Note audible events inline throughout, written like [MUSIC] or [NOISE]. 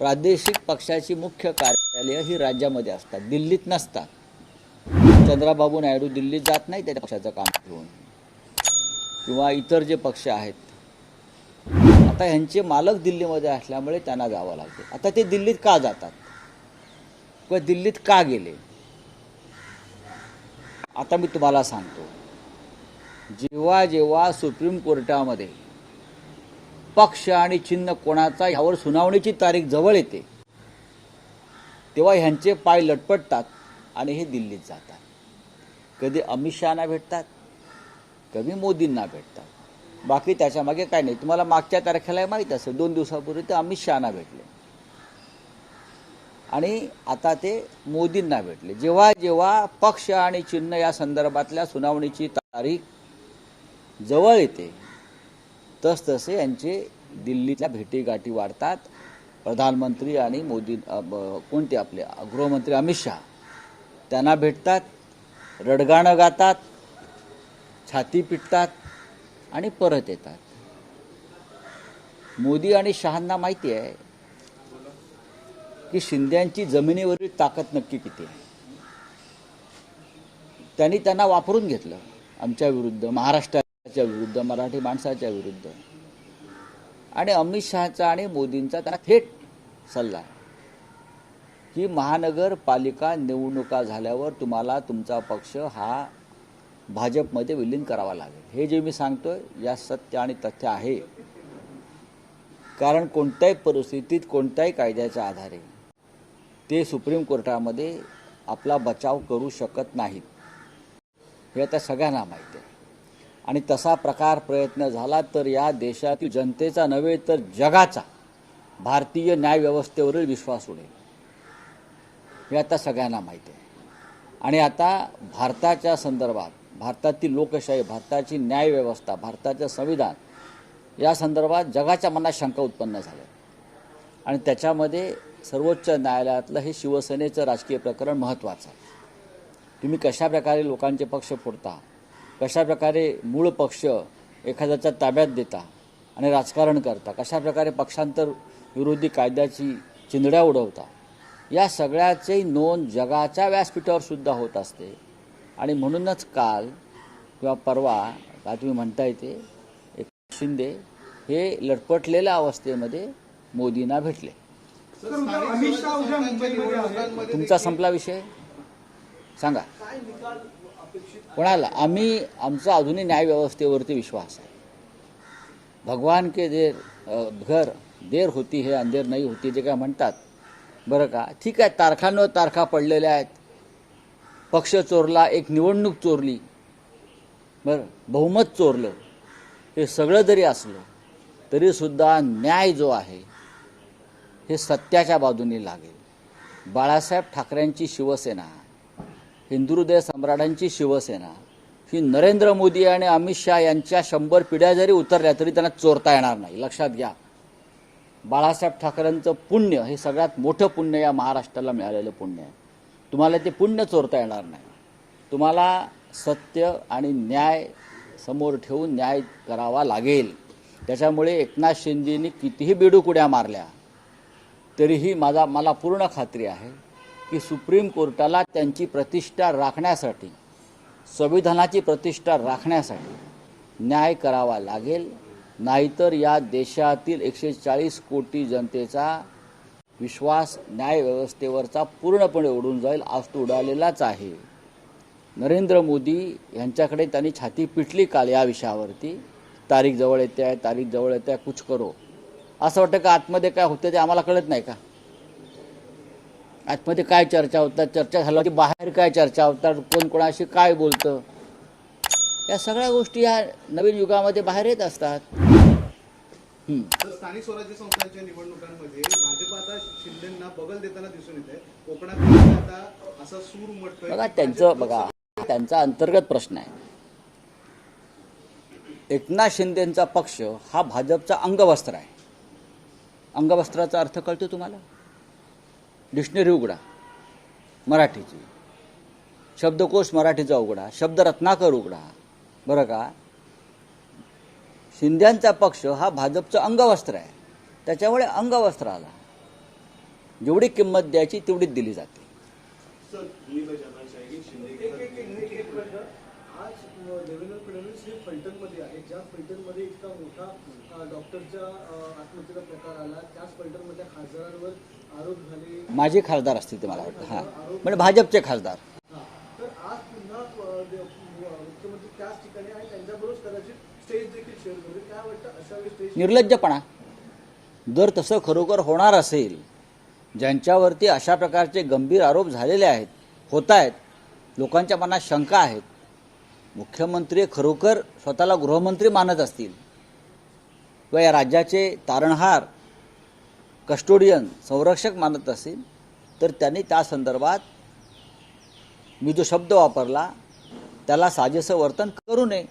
प्रादेशिक पक्षाची मुख्य कार्यालय ही राज्यामध्ये असतात दिल्लीत नसतात. चंद्राबाबू नायडू दिल्लीत जात नाही त्या पक्षाचं काम घेऊन किंवा इतर जे पक्ष आहेत. आता ह्यांचे मालक दिल्लीमध्ये असल्यामुळे त्यांना जावं लागते आता ते दिल्लीत का जातात? किंवा दिल्लीत का गेले? आता मी तुम्हाला सांगतो. जेव्हा जेव्हा सुप्रीम कोर्टामध्ये पक्ष आणि चिन्ह कोणाचा ह्यावर सुनावणीची तारीख जवळ येते. तेव्हा ह्यांचे पाय लटपटतात आणि हे दिल्लीत जातात. कधी अमित शहाना भेटतात कधी मोदींना भेटतात. बाकी त्याच्यामागे काय नाही. तुम्हाला मागच्या तारखेला माहीत असेल दोन दिवसापूर्वी ते अमित शहाना भेटले. आणि आता ते मोदींना भेटले. जेव्हा जेव्हा पक्ष आणि चिन्ह या संदर्भातल्या सुनावणीची तारीख जवळ येते तसतसे यांचे दिल्लीतल्या भेटीगाठी वाढतात. प्रधानमंत्री आणि मोदी कोणते आपले गृहमंत्री अमित शहा. त्यांना भेटतात रडगाणं गातात छाती पिटतात आणि परत येतात. मोदी आणि शहांना माहिती आहे की शिंद्यांची जमिनीवरील ताकद नक्की किती आहे. त्यांनी त्यांना वापरून घेतलं आमच्या विरुद्ध महाराष्ट्राच्या विरुद्ध मराठी माणसाच्या विरुद्ध. आणि अमित शहाचा आणि मोदींचा त्यांना थेट सल्ला. आहे की महानगरपालिका निवडणुका झाल्यावर तुम्हाला तुमचा पक्ष हा भाजपमध्ये विलीन करावा लागेल. हे जे मी सांगतोय या सत्य आणि तथ्य आहे. कारण कोणत्याही परिस्थितीत कोणत्याही कायद्याच्या आधारे ते सुप्रीम कोर्टामध्ये आपला बचाव करू शकत नाहीत. हे आता सगळ्यांना माहिती आहे. आणि तसा प्रकार प्रयत्न झाला तर या देशातील जनतेचा नव्हे तर जगाचा भारतीय न्यायव्यवस्थेवरील विश्वास उडेल. हे आता सगळ्यांना माहीत आहे. आणि आता भारताच्या संदर्भात भारतातील लोकशाही भारताची न्यायव्यवस्था भारताचं संविधान या संदर्भात जगाच्या मनात शंका उत्पन्न झाल्या. आणि त्याच्यामध्ये सर्वोच्च न्यायालयातलं हे शिवसेनेचं राजकीय प्रकरण महत्त्वाचं आहे. तुम्ही कशाप्रकारे लोकांचे पक्ष फोडता? कशाप्रकारे मूळ पक्ष एखाद्याच्या ताब्यात देता आणि राजकारण करता कशाप्रकारे पक्षांतर विरोधी कायद्याची चिंधड्या उडवता या सगळ्याची नोंद जगाच्या व्यासपीठावर सुद्धा होत असते. आणि म्हणूनच काल किंवा परवा काय तुम्ही म्हणता येते एक शिंदे हे लटपटलेल्या अवस्थेमध्ये मोदींना भेटले. तुमचा संपला विषय? सांगा. कोणाला? आम्ही आमचा अजूनही न्यायव्यवस्थेवरती विश्वास आहे. भगवान के देर घर देर होती हे अंधेर नाही होती जे काय म्हणतात. बरं का? ठीक आहे तारखांवर तारखा पडलेल्या आहेत. पक्ष चोरला एक निवडणूक चोरली. बरं बहुमत चोरलं. हे सगळं जरी असलं तरीसुद्धा न्याय जो आहे हे सत्याच्या बाजूने लागेल. बाळासाहेब ठाकरेंची शिवसेना हिंदुहृदय सम्राटांची शिवसेना. ही नरेंद्र मोदी आणि अमित शहा यांच्या शंभर पिढ्या जरी उतरल्या तरी त्यांना चोरता येणार नाही. लक्षात घ्या. बाळासाहेब ठाकरेंचं पुण्य हे सगळ्यात मोठं पुण्य या महाराष्ट्राला मिळालेलं पुण्य आहे. तुम्हाला ते पुण्य चोरता येणार नाही. तुम्हाला सत्य आणि न्याय समोर ठेवून न्याय करावा लागेल. त्याच्यामुळे एकनाथ शिंदेनी कितीही बेडूकुड्या मारल्या तरीही माझा मला पूर्ण खात्री आहे की सुप्रीम कोर्टाला त्यांची प्रतिष्ठा राखण्यासाठी संविधानाची प्रतिष्ठा राखण्यासाठी न्याय करावा लागेल. नाहीतर या देशातील एकशे चाळीस कोटी जनतेचा विश्वास न्यायव्यवस्थेवरचा पूर्णपणे उडून जाईल आज तो उडालेलाच आहे. नरेंद्र मोदी यांच्याकडे त्यांनी छाती पिटली काल या विषयावरती. तारीख जवळ येते आहे तारीख जवळ येते आहे कुछ करो. असं वाटतं का आतमध्ये काय होतं ते आम्हाला कळत नाही का? आतमध्ये काय चर्चा होतात? चर्चा झाल्या की बाहेर काय चर्चा होतात? कोण कोणाशी काय बोलतं? या सगळ्या गोष्टी या नवीन युगामध्ये बाहेर येत असतात. स्थानिक स्वराज्य संस्थांच्या निवडणुकांमध्ये भाजप आता शिंदेना बगल देताना दिसून येत आहे कोकणात आता असा सूर उमटतोय. बघा त्यांचं बघा त्यांचा अंतर्गत प्रश्न आहे. एकनाथ शिंदेचा पक्ष हा भाजपचा अंगवस्त्र आहे. अंगवस्त्राचा अर्थ कळतो तुम्हाला? डिक्शनरी उघडा. मराठीची. शब्दकोश मराठीचा उघडा. शब्दरत्नाकर उघडा. बरं का? शिंद्यांचा पक्ष हा भाजपचं अंगवस्त्र आहे. त्याच्यामुळे अंगवस्त्र आला. जेवढी किंमत द्यायची तेवढीच दिली जाते. इतका मोठा डॉक्टरच्या आत्महत्येचा प्रकार आला त्याच फलटणमधल्या खासदारांवर माझे खासदार असतील ते मला वाटतं हां. म्हणजे भाजपचे खासदार. निर्लज्जपणा. जर तसं खरोखर होणार असेल ज्यांच्यावरती अशा प्रकारचे गंभीर आरोप झालेले आहेत होत आहेत लोकांच्या मनात शंका आहेत मुख्यमंत्री खरोखर स्वतःला गृहमंत्री मानत असतील किंवा या राज्याचे तारणहार कस्टोडियन संरक्षक मानत असतील तर त्यांनी त्या संदर्भात मी जो शब्द वापरला त्याला साजेसं वर्तन करू नये.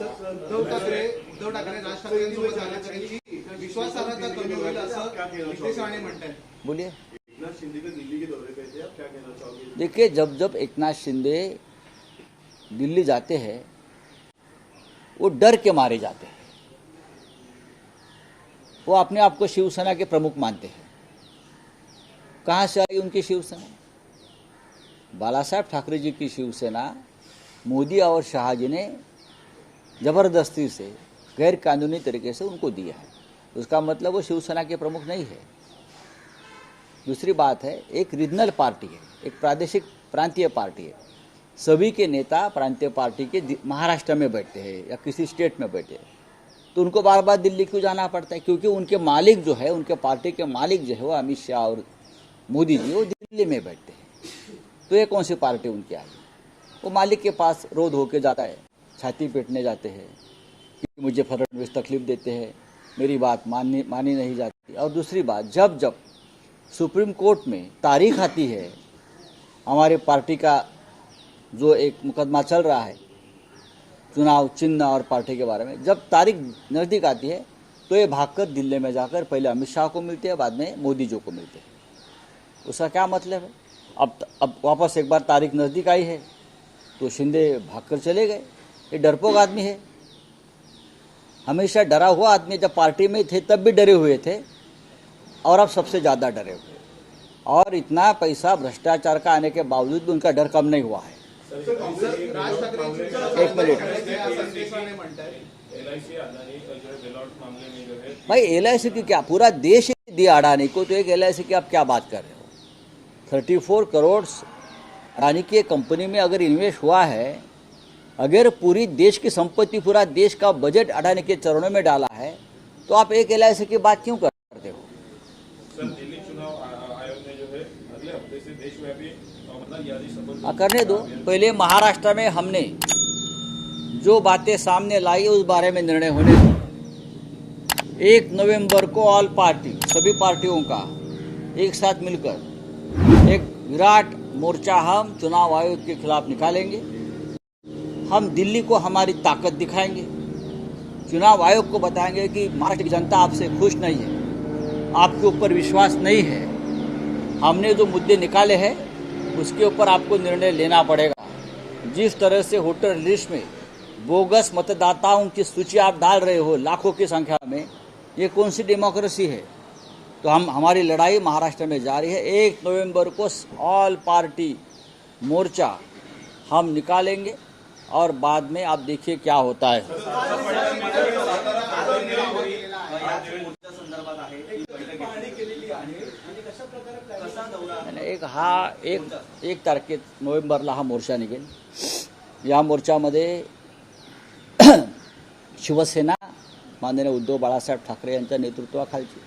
उद्धव ठाकरे उद्धव ठाकरे राज म्हणतात बोलिए. एकनाथ शिंदे के दिल्ली के दौरे पे थे आप क्या कहना चाहोगे? देखिए जब जब एक नाथ शिंदे दिल्ली जाते हैं वो डर के मारे जाते हैं। वो अपने आप को शिवसेना के प्रमुख मानते हैं। कहाँ से आई उनकी शिवसेना? बाला साहब ठाकरे जी की शिवसेना, मोदी और शाह जी ने ज़बरदस्ती से गैर कानूनी तरीके से उनको दिया है। उसका मतलब वो शिवसेना के प्रमुख नहीं है। दूसरी बात है, एक रीजनल पार्टी है, एक प्रादेशिक प्रांतीय पार्टी है। सभी के नेता प्रांतीय पार्टी के महाराष्ट्र में बैठते हैं या किसी स्टेट में बैठे हैं। तो उनको बार बार दिल्ली क्यों जाना पड़ता है? क्योंकि उनके मालिक जो है, उनके पार्टी के मालिक जो है, वो अमित शाह और मोदी जी, वो दिल्ली में बैठते हैं। तो ये कौन सी पार्टी उनकी आ गई वो मालिक के पास रोध होके जाता है, छाती पीटने जाते हैं, कि मुझे फडणवीस तकलीफ़ देते हैं, मेरी बात माननी, मानी नहीं जाती। और दूसरी बात, जब जब सुप्रीम कोर्ट में तारीख आती है, हमारे पार्टी का जो एक मुकदमा चल रहा है चुनाव, चिन्ह और पार्टी के बारे में। जब तारीख नज़दीक आती है तो ये भागकर दिल्ली में जाकर पहले अमित शाह को मिलते हैं, बाद में मोदी जी को मिलते हैं। उसका क्या मतलब है? अब अब वापस एक बार तारीख नज़दीक आई है तो शिंदे भागकर चले गए। ये डरपोक आदमी है। हमेशा डरा हुआ आदमी जब पार्टी में थे, तब भी डरे हुए थे, और अब सबसे ज़्यादा डरे हुए और इतना पैसा भ्रष्टाचार का आने के बावजूद भी उनका डर कम नहीं हुआ है। राज एक मिनिट. भाई एल आई सी की क्या पूरा देश दिया अडानी को तो एक एल आई सी की आप क्या बात कर रहे हो? थर्टी फोर करोड़ अडानी की कंपनी में अगर इन्वेस्ट हुआ है अगर पूरी देश की संपत्ति पूरा देश का बजट अडानी के चरणों में डाला है तो आप एक एल आई सी की बात क्यों कर करने दो पहले महाराष्ट्र में हमने जो बातें सामने लाई उस बारे में निर्णय होने दो। एक नवंबर को ऑल पार्टी सभी पार्टियों का एक साथ मिलकर एक विराट मोर्चा हम चुनाव आयोग के खिलाफ निकालेंगे। हम दिल्ली को हमारी ताकत दिखाएँगे। चुनाव आयोग को बताएँगे कि महाराष्ट्र की जनता आपसे खुश नहीं है। आपके ऊपर विश्वास नहीं है, हमने जो मुद्दे निकाले हैं, उसके ऊपर आपको निर्णय लेना पड़ेगा। जिस तरह से वोटर लिस्ट में बोगस मतदाताओं की सूची आप डाल रहे हो लाखों की संख्या में, ये कौन सी डेमोक्रेसी है? तो हम, हमारी लड़ाई महाराष्ट्र में जारी है। एक नवंबर को ऑल पार्टी मोर्चा हम निकालेंगे और बाद में आप देखिए क्या होता है। पाहणी केलेली आहे. आणि कशा प्रकारे प्लॅनिंग आणि एक हा एक एक तारखेत नोव्हेंबरला हा मोर्चा निघेल. या मोर्चामध्ये [CLEARS THROAT] शिवसेना माननीय उद्धव बाळासाहेब ठाकरे यांच्या नेतृत्वाखालची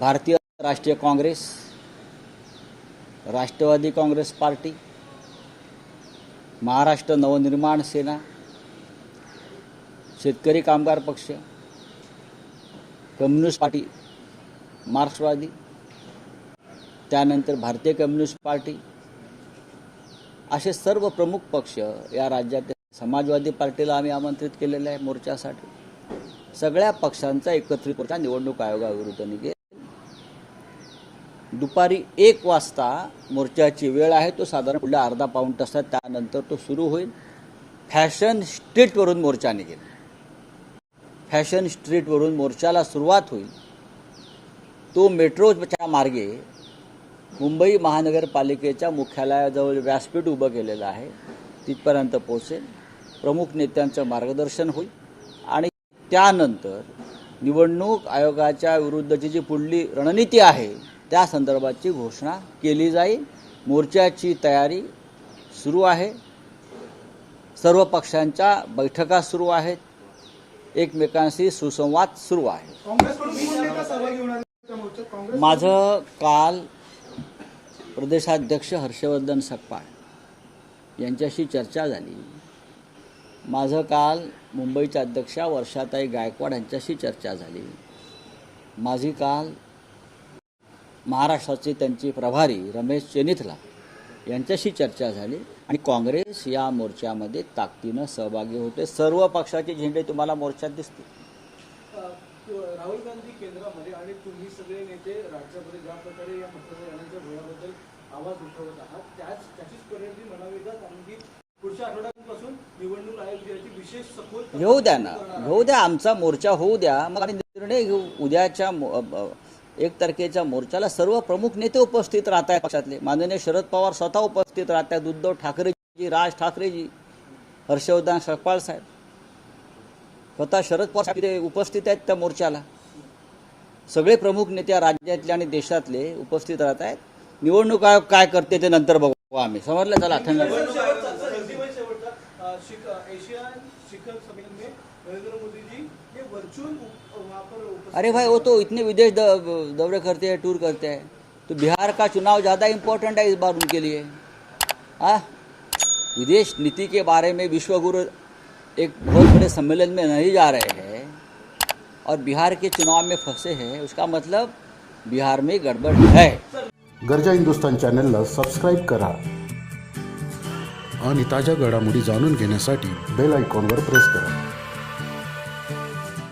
Bharatiya Rashtriya Congress Rashtravadi Congress party Maharashtra Navnirman Sena Shetkari Kamgar Paksha communist party मार्क्सवादी त्यानंतर भारतीय कम्युनिस्ट पार्टी असे सर्व प्रमुख पक्ष या राज्यात समाजवादी पार्टीला आम्ही आमंत्रित केलेलं आहे मोर्चासाठी. सगळ्या पक्षांचा एकत्रित मोर्चा निवडणूक आयोगाविरुद्ध निघेल. दुपारी एक वाजता मोर्चाची वेळ आहे तो साधारण पुढल्या अर्धा पाऊण तासात त्यानंतर तो सुरू होईल. फॅशन स्ट्रीटवरून मोर्चा निघेल. फॅशन स्ट्रीटवरून मोर्चाला सुरुवात होईल. तो मेट्रोच्या मार्गे मुंबई महानगरपालिकेच्या मुख्यालयाजवळ व्यासपीठ उभं केलेलं आहे. तिथपर्यंत पोहोचेल. प्रमुख नेत्यांचं मार्गदर्शन होईल. आणि त्यानंतर निवडणूक आयोगाच्या विरुद्धची जी पुढली रणनीती आहे त्या संदर्भाची घोषणा केली जाईल. मोर्चाची तयारी सुरू आहे. सर्व पक्षांच्या बैठका सुरू आहेत. एकमेकांशी सुसंवाद सुरू आहे. माझं काल प्रदेशाध्यक्ष हर्षवर्धन सकपाळ यांच्याशी चर्चा झाली. माझं काल मुंबईच्या अध्यक्षा वर्षाताई गायकवाड यांच्याशी चर्चा झाली. माझी काल महाराष्ट्राचे त्यांचे प्रभारी रमेश चेनिथला यांच्याशी चर्चा झाली आणि काँग्रेस या मोर्चामध्ये ताकदीनं सहभागी होते सर्व पक्षाचे झेंडे तुम्हाला मोर्चात दिसतील. राहुल गांधी केंद्रामध्ये आणि तुम्ही सगळे नेते राज्यामध्ये ज्या प्रकारे या मतदारांच्या भोयाबद्दल आवाज उठवत आहात त्याच त्याचीच म्हणावी का कारण की पुढच्या आठवड्यापासून निवडणूक आयोग जी आहे ती विशेष सखोल घेऊ द्या ना. घेऊ द्या. आमचा मोर्चा होऊ द्या. मग आम्ही निर्णय घेऊ. उद्याच्या एक तारखेच्या मोर्चाला सर्व प्रमुख नेते उपस्थित राहत आहेत पक्षातले. माननीय शरद पवार स्वतः उपस्थित राहत आहेत उद्धव ठाकरेजी राज ठाकरेजी हर्षवर्धन सकपाळ साहेब. स्वतः शरद पवार तिथे उपस्थित आहेत त्या मोर्चाला. सगळे प्रमुख नेते राज्यातले आणि देशातले उपस्थित राहत आहेत निवडणूक आयोग काय करते ते नंतर बघू आम्ही. समजलं? चला थंड शिखर संमेलन में नरेंद्र मोदी जी ये वर्चुअल पर अरे भाई वो तो इतने विदेश दौरे करते हैं टूर करते हैं। तो बिहार का चुनाव ज़्यादा इम्पोर्टेंट है इस बार उनके लिए। हाँ? विदेश नीति के बारे में विश्वगुरु एक बहुत बड़े सम्मेलन में नहीं जा रहे हैं और बिहार के चुनाव में फंसे हैं उसका मतलब बिहार में गड़बड़ है। गरजा हिंदुस्तान चॅनलला सबस्क्राईब करा आणि ताज्या घडामोडी जाणून घेण्यासाठी बेल आयकॉनवर प्रेस करा.